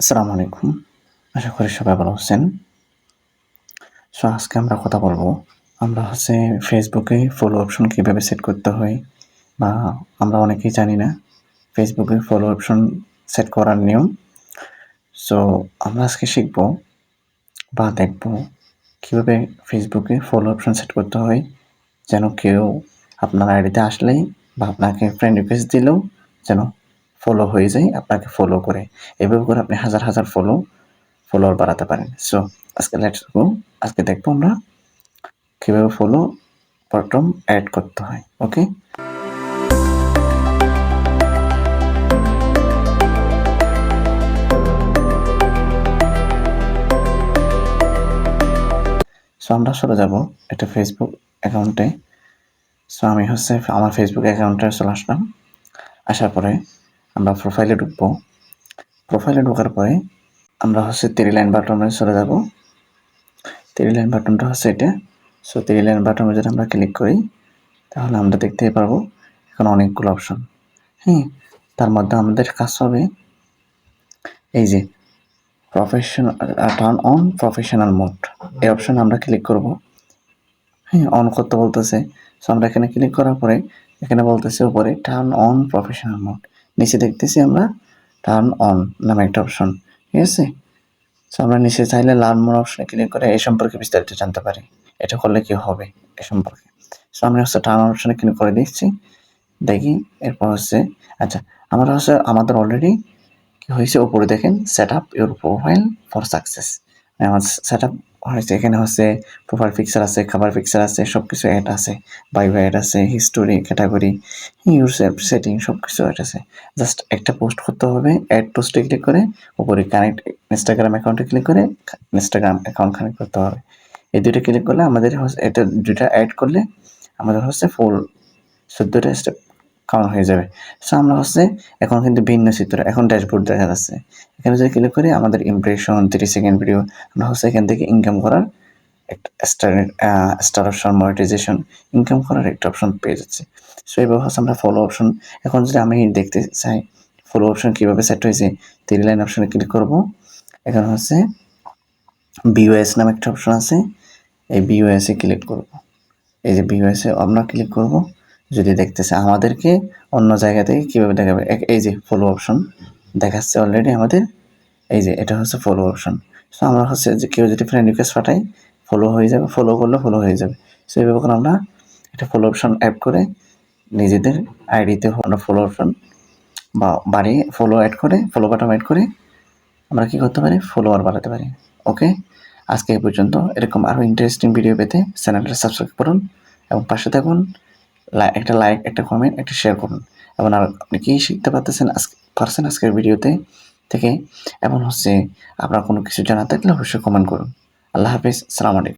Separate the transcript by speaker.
Speaker 1: আসসালামু আলাইকুম। আশা করি সবাই ভালো আছেন। সো আজকে আমরা কথা বলব, আমরা হচ্ছে ফেসবুকে ফলো অপশন কীভাবে সেট করতে হয় বা আমরা অনেকেই জানি না ফেসবুকে ফলো অপশন সেট করার নিয়ম। সো আমরা আজকে শিখব বা দেখব কীভাবে ফেসবুকে ফলো অপশন সেট করতে হয়, যেন কেউ আপনার আইডিতে আসলেই বা আপনাকে ফ্রেন্ড রিকোয়েস্ট দিলেও যেন ফলো হয়ে যায়, আপনাকে ফলো করে। এভাবে করে আপনি হাজার হাজার ফলো ফলোয়ার বাড়াতে পারেন। সো আজকে লেটস গো আজকে দেখব আমরা কীভাবে ফলো বটম অ্যাড করতে হয় ওকে সো আমরা চলে যাব এটা ফেসবুক অ্যাকাউন্টে সো আমি হচ্ছে আমার ফেসবুক অ্যাকাউন্টে চলে আসলাম। আসার পরে আমরা প্রোফাইলে ঢুকবো। প্রোফাইলে ঢোকার পরে আমরা হচ্ছে তিরি লাইন বাটনে চলে যাব। তিরি লাইন বাটনটা হচ্ছে এটা। সো তিরি লাইন বাটনে যদি আমরা ক্লিক করি, তাহলে আমরা দেখতেই পারব এখন অনেকগুলো অপশন হ্যাঁ তার মধ্যে আমাদের কাজ হবে এই যে professional turn on professional mode এই অপশন আমরা ক্লিক করব। হ্যাঁ অন করতে বলতেছে। সো আমরা এখানে ক্লিক করার পরে এখানে বলতেছে উপরে টার্ন অন প্রফেশনাল মোড নিচে দেখতেছি আমরা টার্ন অন নামে একটা অপশন ঠিক আছে? সো আমরা নিচে চাইলে লার্ন মোর অপশনে ক্লিক করে এই সম্পর্কে বিস্তারিত জানতে পারি। এটা করলে কি হবে এ সম্পর্কে? সো আমি হচ্ছে টার্ন অপশনে ক্লিক করে দিচ্ছি। দেখি, এরপর হচ্ছে আচ্ছা আমরা হচ্ছে, আমাদের অলরেডি কি হয়েছে? উপরে দেখেন set up your profile for success আমার সেট আপ হয়েছে এখানে হচ্ছে প্রোফাইল পিকচার আছে খাবার পিকচার আছে সব কিছু অ্যাড আছে বাই অ্যাড আছে হিস্টোরি ক্যাটাগরি ইউর সেটিং সব কিছু অ্যাড আছে। জাস্ট একটা পোস্ট করতে হবে অ্যাড পোস্টে ক্লিক করে, উপরে কানেক্ট ইনস্টাগ্রাম অ্যাকাউন্টে ক্লিক করে ইনস্টাগ্রাম অ্যাকাউন্ট কানেক্ট করতে হবে। এই দুটো ক্লিক করলে আমাদের এটা দুটা অ্যাড করলে আমাদের হচ্ছে ফুল চোদ্দোটা স্টেপ কাউন্ট হয়ে যাবে। সো আমরা হচ্ছে এখন কিন্তু ভিন্ন চিত্র, এখন ড্যাশবোর্ড দেখা যাচ্ছে। এখানে যদি ক্লিক করি, আমাদের ইমপ্রেশন তিরিশ সেকেন্ড ভিডিও আমরা হচ্ছে এখান থেকে ইনকাম করার একটা star star option monetization income করার একটা অপশন পেয়ে যাচ্ছে। সো এবার হচ্ছে আমরা ফলো অপশন এখন যদি আমি দেখতে চাই ফলো অপশন কীভাবে সেট হয়েছে তিন লাইন অপশনে ক্লিক করব। এখন হচ্ছে বিওএস নামে একটা অপশন আছে, এই বিওএসে ক্লিক করব। এই যে বিওএসে আমরা ক্লিক করব। যদি দেখতেছে আমাদেরকে অন্য জায়গা থেকে কীভাবে দেখাবে? এই যে ফলো অপশন দেখাচ্ছে অলরেডি আমাদের। এই যে এটা হচ্ছে ফলো অপশন সো আমরা হচ্ছে যে কেউ যদি ফ্রেন্ড রিকোয়েস্ট পাঠাই ফলো হয়ে যাবে। ফলো করলে ফলো হয়ে যাবে। সো এইভাবে করে আমরা এটা ফলো অপশন অ্যাড করে নিজেদের আইডিতে আমরা ফলো অপশন বা বাড়িয়ে ফলো অ্যাড করে ফলো বাটন অ্যাড করে আমরা কী করতে পারি? ফলোয়ার বাড়াতে পারি। ওকে আজকে এই পর্যন্ত। এরকম আরও ইন্টারেস্টিং ভিডিও পেতে চ্যানেলটা সাবস্ক্রাইব করুন এবং পাশে থাকুন। একটা লাইক একটা কমেন্ট একটা শেয়ার করুন। এবং আর আপনি কী শিখতে পারতেছেন আজকে পারছেন আজকের ভিডিওতে? থেকে এবং হচ্ছে আপনার কোনো কিছু জানা থাকলে অবশ্যই কমেন্ট করুন। আল্লাহ হাফিজ, সালাম আলাইকুম।